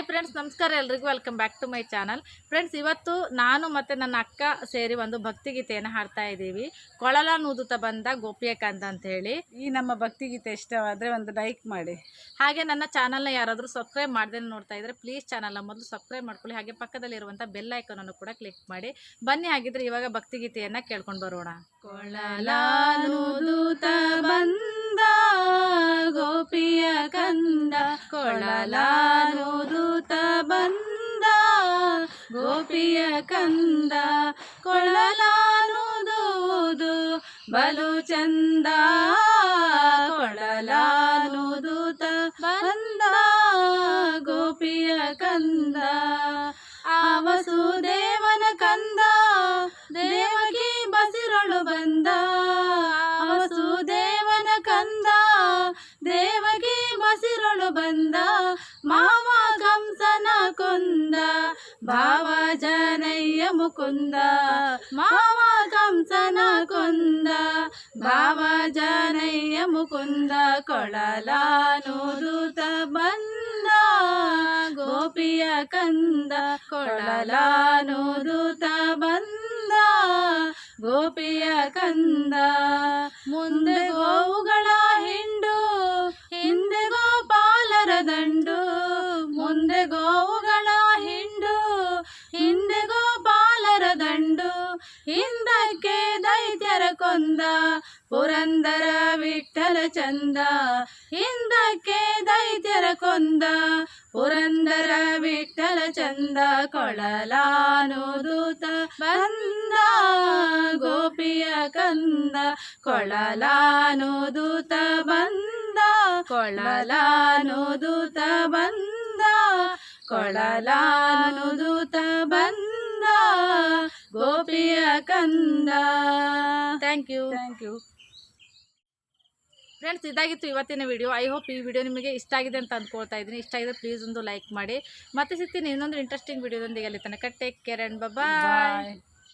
Hi friends ನಮಸ್ಕಾರ ಎಲ್ರಿಗೂ. Welcome back to my channel friends ಇವತ್ತು ನಾನು ಮತ್ತು ನನ್ನ ಅಕ್ಕ ಸೇರಿ ಒಂದು ಭಕ್ತಿಗೀತೆಯನ್ನು ಹಾಡ್ತಾ ಇದ್ದೀವಿ. ಕೊಳಲ ನೂದುತ್ತ ಬಂದ ಗೋಪಿಯ ಕಂದ ಅಂತ ಹೇಳಿ ಈ ನಮ್ಮ ಭಕ್ತಿಗೀತೆ ಇಷ್ಟವಾದರೆ ಒಂದು ಲೈಕ್ ಮಾಡಿ. ಹಾಗೆ ನನ್ನ ಚಾನಲ್ನ ಯಾರಾದರೂ ಸಬ್ಸ್ಕ್ರೈಬ್ ಮಾಡ್ದೆ ನೋಡ್ತಾ ಇದ್ರೆ ಪ್ಲೀಸ್ ಚಾನಲ್ನ ಮೊದಲು ಸಬ್ಸ್ಕ್ರೈಬ್ ಮಾಡ್ಕೊಳ್ಳಿ. ಹಾಗೆ ಪಕ್ಕದಲ್ಲಿರುವಂಥ ಬೆಲ್ ಐಕನನ್ನು ಕೂಡ ಕ್ಲಿಕ್ ಮಾಡಿ. ಬನ್ನಿ ಹಾಗಿದ್ರೆ ಇವಾಗ ಭಕ್ತಿಗೀತೆಯನ್ನು ಕೇಳ್ಕೊಂಡು ಬರೋಣ. ಕೊಳಲಾನುದೂತ ಬಂದ ಕಂದ ಕೊಳಲಾನುದೂತ ಬಂದ ಗೋಪಿಯ ಕಂದ ಕೊಳಲಾನುದೂದು ಬಲು ಚಂದ ಕೊಳಲಾನುದೂತ ಬಂದ ಗೋಪಿಯ ಕಂದ ಬಸಿರೊಳು ಬಂದ ಮಾವ ಕಂಸನ ಕೊಂದ ಭಾವ ಜನಯ್ಯ ಮುಕುಂದ ಮಾವ ಕಂಸನ ಕೊಂದ ಭಾವ ಜನಯ್ಯ ಮುಕುಂದ ಕೊಳಲಾನುದೂತ ಬಂದ ಗೋಪಿಯ ಕಂದ ಕೊಳಲಾನುದೂತ ಬಂದ ಗೋಪಿಯ ಕಂದ ಮುಂದೆ ಗೋವುಗಳ ಗೋವುಗಳ ಹಿಂಡು ಹಿಂದೆ ಗೋಪಾಲರ ದಂಡು, ಹಿಂದಕ್ಕೆ ದೈತ್ಯರ ಕೊಂದ, ಪುರಂದರ ವಿಠಲ ಚಂದ, ಹಿಂದಕ್ಕೆ ದೈತ್ಯರ ಕೊಂದ, ಪುರಂದರ ವಿಠಲ ಚಂದ, ಕೊಳಲಾನುದೂತ ಬಂದ, ಗೋಪಿಯ ಕಂದ, ಕೊಳಲಾನುದೂತ ಬಂದ ಕೊಳಲಾನುದೂತ ಬಂದ. ಕೊಳಲಾನುದೂತ ಬಂದ ಗೋಪಿಯ ಕಂದ. Thank you thank you friends ಇದಾಗಿತ್ತು ಇವತ್ತಿನ ವಿಡಿಯೋ ಐ ಹೋಪ್ ಈ ವಿಡಿಯೋ ನಿಮಗೆ ಇಷ್ಟ ಆಗಿದೆ ಅಂತ ಅಂದ್ಕೊಳ್ತಾ ಇದ್ದೀನಿ. ಇಷ್ಟ ಆಗಿದೆ ಪ್ಲೀಸ್ ಒಂದು ಲೈಕ್ ಮಾಡಿ. ಮತ್ತೆ ಸಿಗ್ತೀನಿ ಇನ್ನೊಂದು ಇಂಟ್ರೆಸ್ಟಿಂಗ್ ವಿಡಿಯೋದೊಂದಿಗೆ ಅಲ್ಲಿ ತನಕ take care and bye bye